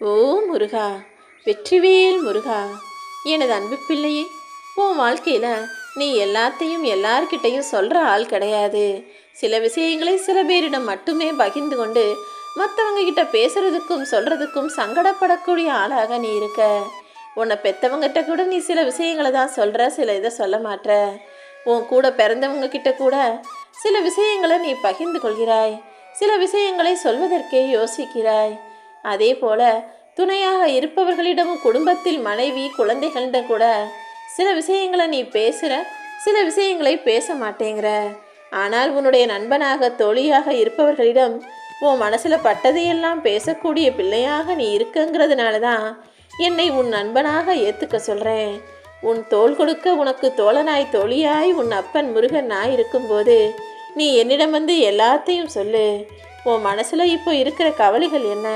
ஓ முருகா வெற்றிவேல் முருகா எனது அன்பு பிள்ளையே உன் வாழ்க்கையில் நீ எல்லாத்தையும் எல்லார்கிட்டையும் சொல்கிற ஆள் கிடையாது. சில விஷயங்களை சில பேரிடம் மட்டுமே பகிர்ந்து கொண்டு மற்றவங்க கிட்ட பேசுறதுக்கும் சொல்கிறதுக்கும் சங்கடப்படக்கூடிய ஆளாக நீ இருக்க. உன்னை பெற்றவங்ககிட்ட கூட நீ சில விஷயங்களை தான் சொல்கிற சில இதை சொல்ல மாட்ற. உன் கூட பிறந்தவங்க கிட்ட கூட சில விஷயங்களை நீ பகிர்ந்து கொள்கிறாய். சில விஷயங்களை சொல்வதற்கே யோசிக்கிறாய். அதே போல துணையாக இருப்பவர்களிடமும் குடும்பத்தில் மனைவி குழந்தைகளிடம் கூட சில விஷயங்களை நீ பேசுகிற சில விஷயங்களை பேச மாட்டேங்கிற. ஆனால் உன்னுடைய நண்பனாக தோழியாக இருப்பவர்களிடம் உன் மனசில் பட்டதையெல்லாம் பேசக்கூடிய பிள்ளையாக நீ இருக்கங்கிறதுனால தான் என்னை உன் நண்பனாக ஏற்றுக்க சொல்கிறேன் உன் தோல் கொடுக்க உனக்கு தோழனாய் தோழியாய் உன் அப்பன் முருகன் நாய் இருக்கும்போது நீ என்னிடம் வந்து எல்லாத்தையும் சொல்லு. உன் மனசில் இப்போ இருக்கிற கவலைகள் என்ன?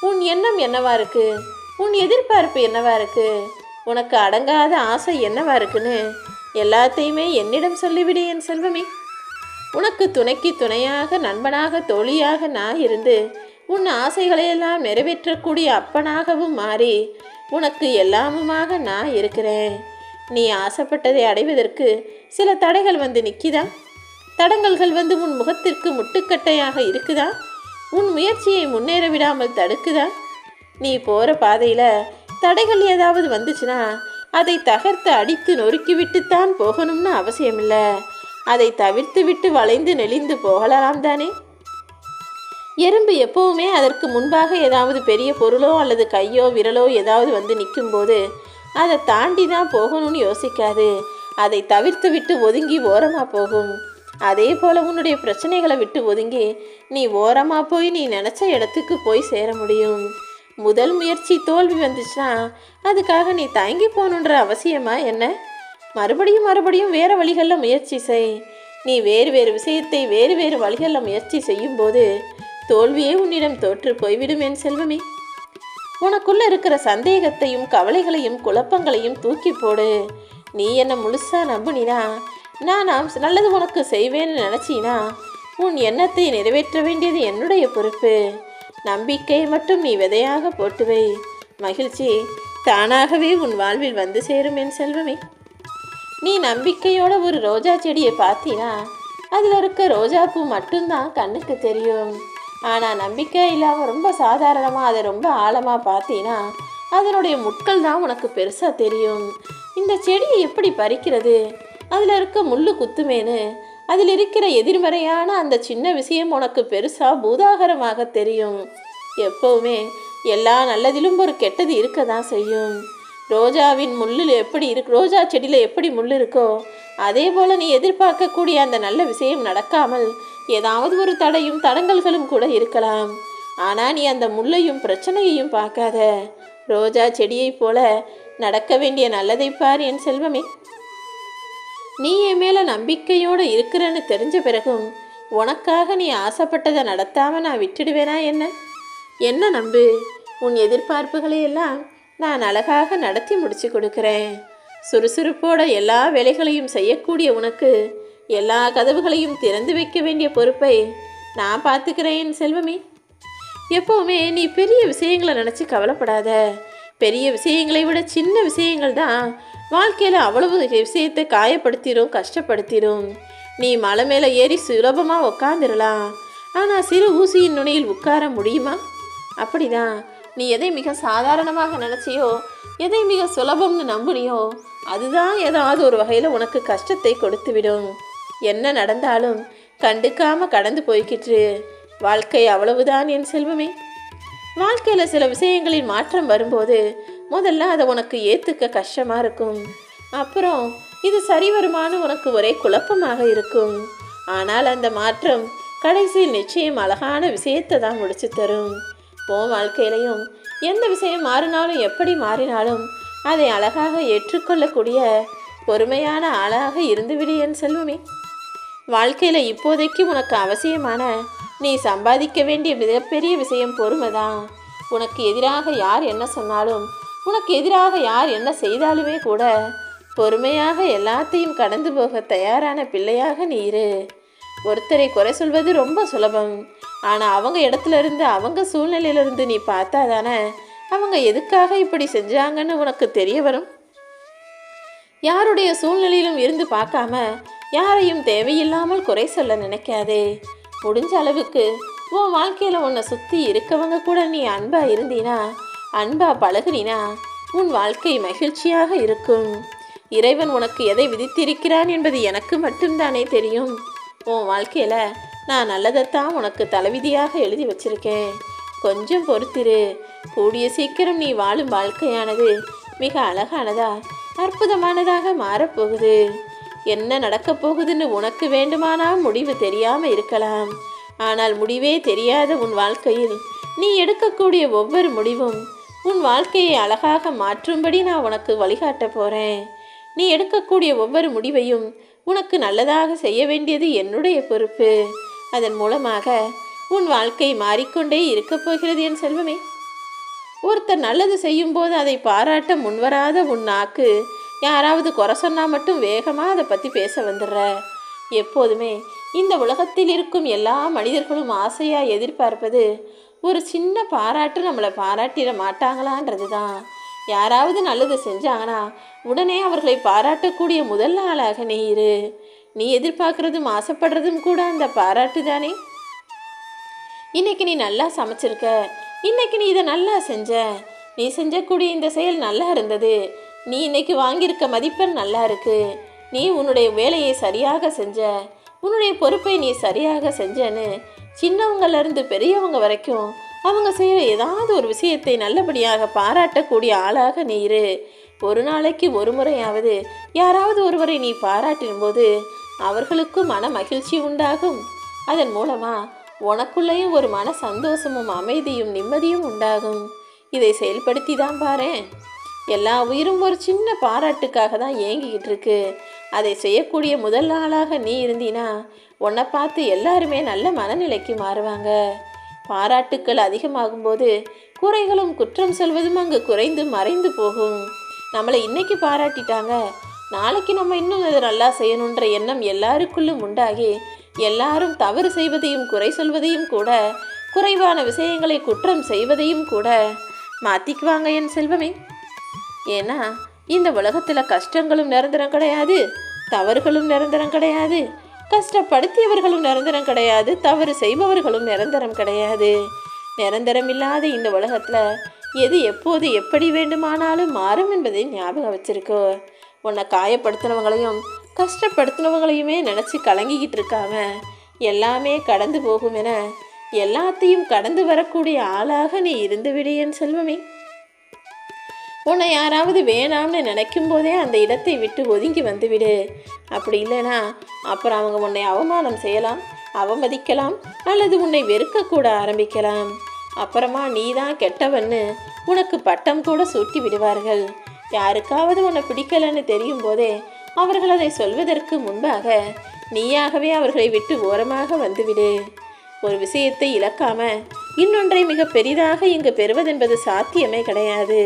உன் எண்ணம் என்னவா இருக்கு? உன் எதிர்பார்ப்பு என்னவா இருக்கு? உனக்கு அடங்காத ஆசை என்னவா இருக்குன்னு எல்லாத்தையுமே என்னிடம் சொல்லிவிடு என் செல்வமே. உனக்கு துணைக்கு துணையாக நண்பனாக தோழியாக நான் இருந்து உன் ஆசைகளையெல்லாம் நிறைவேற்றக்கூடிய அப்பனாகவும் மாறி உனக்கு எல்லாமுமாக நான் இருக்கிறேன். நீ ஆசைப்பட்டதை அடைவதற்கு சில தடைகள் வந்து நிற்கிதா தடங்கல்கள் வந்து உன் முகத்திற்கு முட்டுக்கட்டையாக இருக்குதா? உன் முயற்சியை முன்னேற விடாமல் தடுக்குதா? நீ போகிற பாதையில் தடைகள் ஏதாவது வந்துச்சுன்னா அதை தகர்த்து அடித்து நொறுக்கிவிட்டுத்தான் போகணும்னு அவசியமில்லை. அதை தவிர்த்து விட்டு வளைந்து நெளிந்து போகலாம் தானே? எறும்பு எப்பவுமே அதற்கு முன்பாக ஏதாவது பெரிய பொருளோ அல்லது கையோ விரலோ ஏதாவது வந்து நிற்கும்போது அதை தாண்டி தான் போகணும்னு யோசிக்காது. அதை தவிர்த்து விட்டு ஒதுங்கி ஓரமாக போகும். அதே போல் உன்னுடைய பிரச்சனைகளை விட்டு ஒதுங்கி நீ ஓரமாக போய் நீ நினச்ச இடத்துக்கு போய் சேர முடியும். முதல் முயற்சி தோல்வி வந்துச்சுன்னா அதுக்காக நீ தயங்கி போகணுன்ற அவசியமா என்ன? மறுபடியும் மறுபடியும் வேறு வழிகளில் முயற்சி செய். நீ வேறு வேறு விஷயத்தை வேறு வேறு வழிகளில் முயற்சி செய்யும்போது தோல்வியே உன்னிடம் தோற்று போய்விடும் என் செல்வமே. உனக்குள்ள இருக்கிற சந்தேகத்தையும் கவலைகளையும் குழப்பங்களையும் தூக்கி போடு. நீ என்ன முழுசா நம்புனினா நான் நல்லது உனக்கு செய்வேன்னு நினச்சினா? உன் எண்ணத்தை நிறைவேற்ற வேண்டியது என்னுடைய பொறுப்பு. நம்பிக்கை மட்டும் நீ விதையாக போட்டுவை. மகிழ்ச்சி தானாகவே உன் வாழ்வில் வந்து சேரும் என் செல்வமே. நீ நம்பிக்கையோட ஒரு ரோஜா செடியை பார்த்தீனா? அதில் இருக்க ரோஜாப்பூ மட்டும்தான் கண்ணுக்கு தெரியும். ஆனால் நம்பிக்கை இல்லாமல் ரொம்ப சாதாரணமாக அதை ரொம்ப ஆழமாக பார்த்தீனா அதனுடைய முட்கள் தான் உனக்கு பெருசாக தெரியும். இந்த செடியை எப்படி பறிக்கிறது? அதில் இருக்க முள்ளு குத்துமேனு? அதில் இருக்கிற எதிர்மறையான அந்த சின்ன விஷயம் உனக்கு பெருசாக பூதாகரமாக தெரியும். எப்போவுமே எல்லா நல்லதிலும் ஒரு கெட்டது இருக்க தான் செய்யும். ரோஜாவின் முள்ளில் எப்படி இருக்கு ரோஜா செடியில் எப்படி முள் இருக்கோ அதே போல் நீ எதிர்பார்க்கக்கூடிய அந்த நல்ல விஷயம் நடக்காமல் ஏதாவது ஒரு தடையும் தடங்கல்களும் கூட இருக்கலாம். ஆனால் நீ அந்த முள்ளையும் பிரச்சனையையும் பார்க்காத. ரோஜா செடியைப் போல நடக்க வேண்டிய நல்லதை பார் என் செல்வமே. நீ என் மேலே நம்பிக்கையோடு இருக்கிறேன்னு தெரிஞ்ச பிறகும் உனக்காக நீ ஆசைப்பட்டதை நடத்தாமல் நான் விட்டுடுவேனா என்ன? என்ன நம்பு? உன் எதிர்பார்ப்புகளை எல்லாம் நான் அழகாக நடத்தி முடிச்சு கொடுக்குறேன். சுறுசுறுப்போட எல்லா வேலைகளையும் செய்யக்கூடிய உனக்கு எல்லா கதவுகளையும் திறந்து வைக்க வேண்டிய பொறுப்பை நான் பார்த்துக்கிறேன் செல்வமே. எப்போவுமே நீ பெரிய விஷயங்களை நினச்சி கவலைப்படாத. பெரிய விஷயங்களை விட சின்ன விஷயங்கள் தான் வாழ்க்கையில் அவ்வளவு விஷயத்தை காயப்படுத்திடும் கஷ்டப்படுத்திடும் நீ மலை மேலே ஏறி சுலபமாக உட்காந்துடலாம் ஆனால் சிறு ஊசியின் நுனியில் உட்கார முடியுமா? அப்படிதான். நீ எதை மிக சாதாரணமாக நினச்சியோ எதை மிக சுலபம்னு நம்புனியோ அதுதான் ஏதாவது ஒரு வகையில் உனக்கு கஷ்டத்தை கொடுத்துவிடும். என்ன நடந்தாலும் கண்டுக்காம கடந்து போய்கிட்டு வாழ்க்கை அவ்வளவுதான் என் செல்வமே. வாழ்க்கையில் சில விஷயங்களில் மாற்றம் வரும்போது முதல்ல அதை உனக்கு ஏற்றுக்க கஷ்டமாக இருக்கும். அப்புறம் இது சரி வருமானு உனக்கு ஒரே குழப்பமாக இருக்கும். ஆனால் அந்த மாற்றம் கடைசியில் நிச்சயம் அழகான விஷயத்தை தான் முடிச்சு தரும். உன் வாழ்க்கையிலையும் எந்த விஷயம் மாறினாலும் எப்படி மாறினாலும் அதை அழகாக ஏற்றுக்கொள்ளக்கூடிய பொறுமையான ஆளாக இருந்துவிடு என் செல்வமே. வாழ்க்கையில் இப்போதைக்கு உனக்கு அவசியமான நீ சம்பாதிக்க வேண்டிய மிகப்பெரிய விஷயம் பொறுமை தான் உனக்கு எதிராக யார் என்ன சொன்னாலும் உனக்கு எதிராக யார் என்ன செய்தாலுமே கூட பொறுமையாக எல்லாத்தையும் கடந்து போக தயாரான பிள்ளையாக நீ இரு. ஒருத்தரை குறை சொல்வது ரொம்ப சுலபம். ஆனால் அவங்க இடத்துல இருந்து அவங்க சூழ்நிலையிலிருந்து நீ பார்த்தா தானே அவங்க எதுக்காக இப்படி செஞ்சாங்கன்னு உனக்கு தெரிய வரும்? யாருடைய சூழ்நிலையிலும் இருந்து பார்க்காம யாரையும் தேவையில்லாமல் குறை சொல்ல நினைக்காதே. முடிஞ்ச அளவுக்கு உன் வாழ்க்கையில் உன்னை சுற்றி இருக்கவங்க கூட நீ அன்பாக இருந்தீனா அன்பா பழகுனினா உன் வாழ்க்கை மகிழ்ச்சியாக இருக்கும். இறைவன் உனக்கு எதை விதித்திருக்கிறான் என்பது எனக்கு மட்டும்தானே தெரியும். உன் வாழ்க்கையில் நான் நல்லதைத்தான் உனக்கு தலைவிதியாக எழுதி வச்சிருக்கேன். கொஞ்சம் பொறுத்திரு. கூடிய சீக்கிரம் நீ வாழும் வாழ்க்கையானது மிக அழகானதா அற்புதமானதாக மாறப்போகுது. என்ன நடக்கப் போகுதுன்னு உனக்கு வேண்டுமானால் முடிவு தெரியாமல் இருக்கலாம். ஆனால் முடிவே தெரியாத உன் வாழ்க்கையில் நீ எடுக்கக்கூடிய ஒவ்வொரு முடிவும் உன் வாழ்க்கையை அழகாக மாற்றும்படி நான் உனக்கு வழிகாட்ட போகிறேன் நீ எடுக்கக்கூடிய ஒவ்வொரு முடிவையும் உனக்கு நல்லதாக செய்ய வேண்டியது என்னுடைய பொறுப்பு. அதன் மூலமாக உன் வாழ்க்கை மாறிக்கொண்டே இருக்கப் போகிறது என் செல்வமே. ஒருத்தர் நல்லது செய்யும்போது அதை பாராட்ட முன்வராத உன் நாக்கு யாராவது குறை சொன்னால் மட்டும் வேகமாக அதை பற்றி பேச வந்துடுற. எப்போதுமே இந்த உலகத்தில் இருக்கும் எல்லா மனிதர்களும் ஆசையாக எதிர்பார்ப்பது ஒரு சின்ன பாராட்டு நம்மளை பாராட்டிட மாட்டாங்களான்றது தான் யாராவது நல்லது செஞ்சாங்கன்னா உடனே அவர்களை பாராட்டக்கூடிய முதல் ஆளாக நீ இரு. நீ எதிர்பார்க்கறதும் ஆசைப்படுறதும் கூட அந்த பாராட்டு தானே? இன்னைக்கு நீ நல்லா சமைச்சிருக்க. இன்னைக்கு நீ இதை நல்லா செஞ்ச. நீ செஞ்சக்கூடிய இந்த செயல் நல்லா இருந்தது. நீ இன்னைக்கு வாங்கியிருக்க மதிப்பெண் நல்லா இருக்கு. நீ உன்னுடைய வேலையை சரியாக செஞ்ச. உன்னுடைய பொறுப்பை நீ சரியாக செஞ்சன்னு சின்னவங்கள்லேருந்து பெரியவங்க வரைக்கும் அவங்க செய்கிற ஏதாவது ஒரு விஷயத்தை நல்லபடியாக பாராட்டக்கூடிய ஆளாக நீ இரு. ஒரு நாளைக்கு ஒரு முறையாவது யாராவது ஒருவரை நீ பாராட்டின் போது அவர்களுக்கும் மன மகிழ்ச்சி உண்டாகும். அதன் மூலமாக உனக்குள்ளேயும் ஒரு மன சந்தோஷமும் அமைதியும் நிம்மதியும் உண்டாகும். இதை செயல்படுத்தி தான் பாரேன். எல்லா உயிரும் ஒரு சின்ன பாராட்டுக்காக தான் ஏங்கிக்கிட்டு இருக்கு. அதை செய்யக்கூடிய முதல் ஆளாக நீ இருந்தீனா உன்னை பார்த்து எல்லாருமே நல்ல மனநிலைக்கு மாறுவாங்க. பாராட்டுக்கள் அதிகமாகும்போது குறைகளும் குற்றம் சொல்வதும் அங்கு குறைந்து மறைந்து போகும். நம்மளை இன்னைக்கு பாராட்டிட்டாங்க. நாளைக்கு நம்ம இன்னும் அதை நல்லா செய்யணுன்ற எண்ணம் எல்லாருக்குள்ளும் உண்டாகி எல்லாரும் தவறு செய்வதையும் குறை சொல்வதையும் கூட குறைவான விஷயங்களை குற்றம் செய்வதையும் கூட மாற்றிக்குவாங்க என் செல்வமே. ஏன்னா இந்த உலகத்தில் கஷ்டங்களும் நிரந்தரம் கிடையாது தவறுகளும் நிரந்தரம் கிடையாது. கஷ்டப்படுத்தியவர்களும் நிரந்தரம் கிடையாது தவறு செய்பவர்களும் நிரந்தரம் கிடையாது. நிரந்தரம் இல்லாத இந்த உலகத்தில் எது எப்போது எப்படி வேண்டுமானாலும் மாறும் என்பதை ஞாபகம் வச்சிருக்கோ. உன்னை காயப்படுத்தினவங்களையும் கஷ்டப்படுத்தினவங்களையுமே நினச்சி கலங்கிக்கிட்டு இருக்காம எல்லாமே கடந்து போகும் என எல்லாத்தையும் கடந்து வரக்கூடிய ஆளாக நீ இருந்துவிடு என் செல்வமே. உன்னை யாராவது வேணாம்னு நினைக்கும் போதே அந்த இடத்தை விட்டு ஒதுங்கி வந்துவிடு. அப்படி இல்லைனா அப்புறம் அவங்க உன்னை அவமானம் செய்யலாம் அவமதிக்கலாம் அல்லது உன்னை வெறுக்கக்கூட ஆரம்பிக்கலாம். அப்புறமா நீ தான் கெட்டவன்னு உனக்கு பட்டம் கூட சூட்டி விடுவார்கள். யாருக்காவது உன்னை பிடிக்கலன்னு தெரியும் போதே அவர்கள் அதை சொல்வதற்கு முன்பாக நீயாகவே அவர்களை விட்டு ஓரமாக வந்துவிடு. ஒரு விஷயத்தை இழக்காம இன்னொன்றை மிக பெரிதாக இங்கு பெறுவதென்பது சாத்தியமே கிடையாது.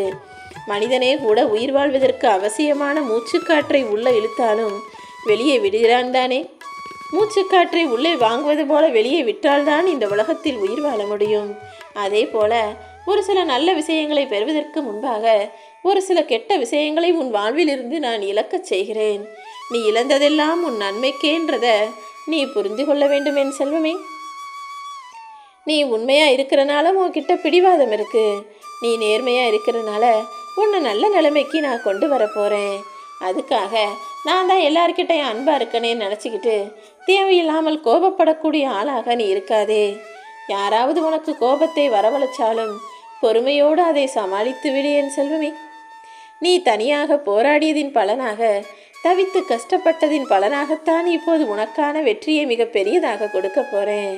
மனிதனே கூட உயிர் வாழ்வதற்கு அவசியமான மூச்சுக்காற்றை உள்ளே இழுத்தாலும் வெளியே விடுகிறான் தானே மூச்சுக்காற்றை உள்ளே வாங்குவது போல வெளியே விட்டால்தான் இந்த உலகத்தில் உயிர் வாழ முடியும். அதே போல ஒரு சில நல்ல விஷயங்களை பெறுவதற்கு முன்பாக ஒரு சில கெட்ட விஷயங்களை உன் வாழ்விலிருந்து நான் இழக்கச் செய்கிறேன். நீ இழந்ததெல்லாம் உன் நன்மைக்கேன்றத நீ புரிந்து கொள்ள வேண்டும் என் செல்வமே. நீ உண்மையாக இருக்கிறனால உன்கிட்ட பிடிவாதம் இருக்கு. நீ நேர்மையாக இருக்கிறனால உன்னை நல்ல நிலைமைக்கு நான் கொண்டு வர போகிறேன் அதுக்காக நான் தான் எல்லார்கிட்டையும் அன்பாக இருக்கனேன்னு நினச்சிக்கிட்டு தேவையில்லாமல் கோபப்படக்கூடிய ஆளாக நீ இருக்காதே. யாராவது உனக்கு கோபத்தை வரவழைச்சாலும் பொறுமையோடு அதை சமாளித்து விடு என் செல்வமே. நீ தனியாக போராடியதின் பலனாக தவித்து கஷ்டப்பட்டதின் பலனாகத்தான் இப்போது உனக்கான வெற்றியை மிக பெரியதாக கொடுக்க போகிறேன்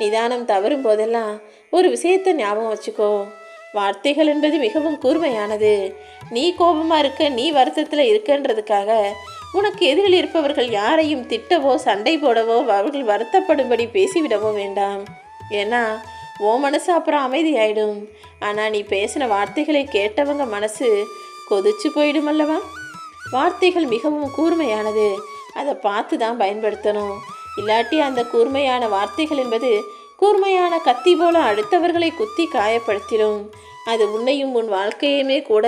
நிதானம் தவறும் போதெல்லாம் ஒரு விஷயத்தை ஞாபகம் வச்சுக்கோ. வார்த்தைகள் என்பது மிகவும் கூர்மையானது. நீ கோபமாக இருக்க நீ வருத்தத்தில் இருக்கன்றதுக்காக உனக்கு எதிரில் இருப்பவர்கள் யாரையும் திட்டவோ சண்டை போடவோ அவர்கள் வருத்தப்படும்படி பேசிவிடவோ வேண்டாம். ஏன்னா ஓ மனசு அப்புறம் அமைதியாயிடும். ஆனால் நீ பேசின வார்த்தைகளை கேட்டவங்க மனசு கொதிச்சு போயிடும் அல்லவா? வார்த்தைகள் மிகவும் கூர்மையானது. அதை பார்த்து தான் பயன்படுத்தணும். இல்லாட்டி அந்த கூர்மையான வார்த்தைகள் என்பது கூர்மையான கத்தி போல அடுத்தவர்களை குத்தி காயப்படுத்திடும் அது உன்னையும் உன் வாழ்க்கையுமே கூட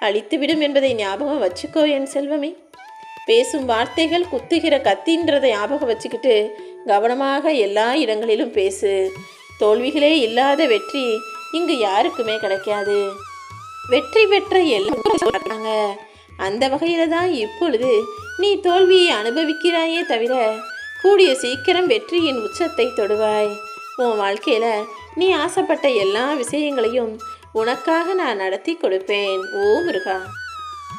அழித்துவிடும் என்பதை ஞாபகம் வச்சுக்கோ என் செல்வமே. பேசும் வார்த்தைகள் குத்துகிற கத்தின்றதை ஞாபகம் வச்சுக்கிட்டு கவனமாக எல்லா இடங்களிலும் பேசு. தோல்விகளே இல்லாத வெற்றி இங்கு யாருக்குமே கிடைக்காது. வெற்றி பெற்ற எல்லாம் சொல்றாங்க அந்த வகையில தான் இப்பொழுது நீ தோல்வியை அனுபவிக்கிறாயே தவிர கூடிய சீக்கிரம் வெற்றியின் உச்சத்தை தொடுவாய். உன் வாழ்க்கையில் நீ ஆசைப்பட்ட எல்லா விஷயங்களையும் உனக்காக நான் நடத்தி கொடுப்பேன். ஓ முருகா.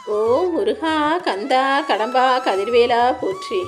ஓ முருகா கந்தா கடம்பா கதிர்வேலா போற்றி.